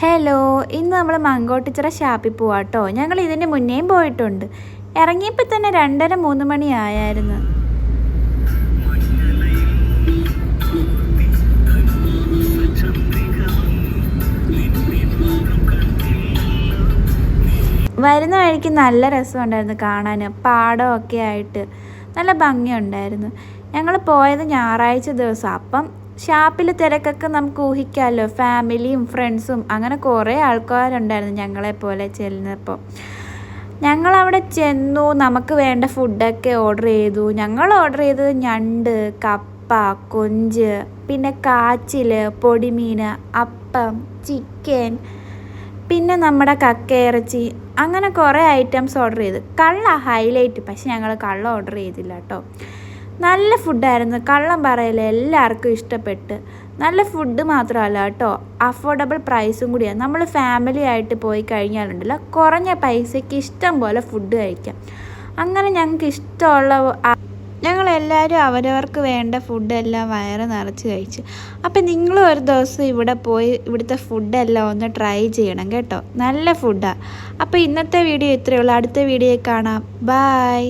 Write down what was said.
Hello ഇന്ന് നമ്മൾ മങ്കോട്ടിച്ചിറ ഷാപ്പിൽ പോവാട്ടോ ഞങ്ങൾ ഇതിന് മുന്നേയും പോയിട്ടുണ്ട്. ഇറങ്ങിയപ്പോൾ തന്നെ രണ്ടര മൂന്ന് മണി ആയായിരുന്നു. വരുന്ന വഴിക്ക് നല്ല രസമുണ്ടായിരുന്നു കാണാൻ പാടമൊക്കെ ആയിട്ട്. നല്ല ഭംഗിയുണ്ടായിരുന്നു. ഞങ്ങൾ പോയത് ഞായറാഴ്ച ദിവസം. അപ്പം ഷാപ്പിൽ തിരക്കൊക്കെ നമുക്ക് ഊഹിക്കാമല്ലോ. ഫാമിലിയും ഫ്രണ്ട്സും അങ്ങനെ കുറേ ആൾക്കാരുണ്ടായിരുന്നു ഞങ്ങളെപ്പോലെ ചെല്ലുന്നപ്പോൾ. ഞങ്ങളവിടെ ചെന്നു നമുക്ക് വേണ്ട ഫുഡൊക്കെ ഓർഡർ ചെയ്തു. ഞങ്ങൾ ഓർഡർ ചെയ്തത് ഞണ്ട് കപ്പ കൊഞ്ച് പിന്നെ കാച്ചിൽ പൊടിമീൻ അപ്പം ചിക്കൻ പിന്നെ നമ്മുടെ കക്കയിറച്ചി അങ്ങനെ കുറേ ഐറ്റംസ് ഓർഡർ ചെയ്ത്. കള്ള ഹൈലൈറ്റ് പക്ഷെ ഞങ്ങൾ കള്ള ഓർഡർ ചെയ്തില്ല കേട്ടോ. നല്ല ഫുഡായിരുന്നു കള്ളം പറയില്ല എല്ലാവർക്കും ഇഷ്ടപ്പെട്ട്. നല്ല ഫുഡ് മാത്രമല്ല കേട്ടോ. അഫോർഡബിൾ പ്രൈസും കൂടിയാണ്. നമ്മൾ ഫാമിലി ആയിട്ട് പോയി കഴിഞ്ഞാലുണ്ടല്ലോ കുറഞ്ഞ പൈസയ്ക്ക് ഇഷ്ടം പോലെ ഫുഡ് കഴിക്കാം. അങ്ങനെ ഞങ്ങൾക്ക് ഇഷ്ടമുള്ള ഞങ്ങളെല്ലാവരും അവരവർക്ക് വേണ്ട ഫുഡെല്ലാം വയറ് നിറച്ച് കഴിച്ചു. അപ്പം നിങ്ങളും ഒരു ദിവസം ഇവിടെ പോയി ഇവിടുത്തെ ഫുഡെല്ലാം ഒന്ന് ട്രൈ ചെയ്യണം കേട്ടോ. നല്ല ഫുഡാണ് അപ്പോൾ ഇന്നത്തെ വീഡിയോ ഇത്രയേ ഉള്ളൂ. അടുത്ത വീഡിയോ കാണാം. ബായ്